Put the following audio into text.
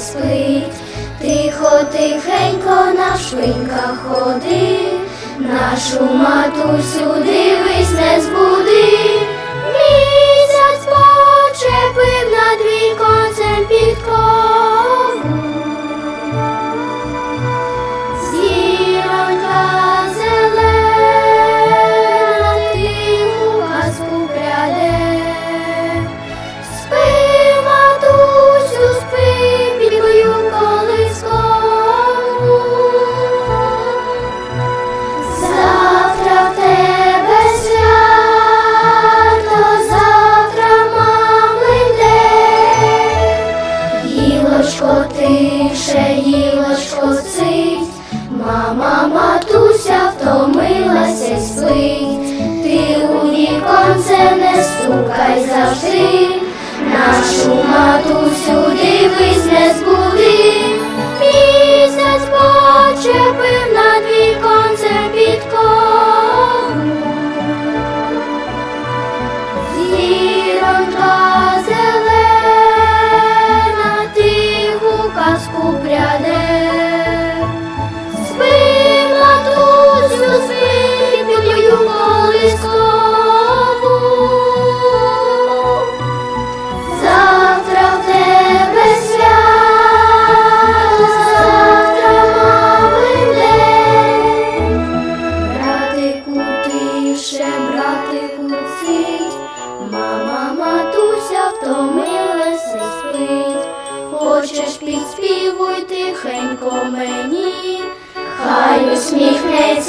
спить. Тихо, тихенько на шпиньках ходи, нашу матусю дивись, не збуди. Віконце не стукай завжди, нашу матусю дивись, не збуди. Тише, братику цить, мама, матуся втомилася спить. Хочеш підспівуй тихенько мені, хай усміхне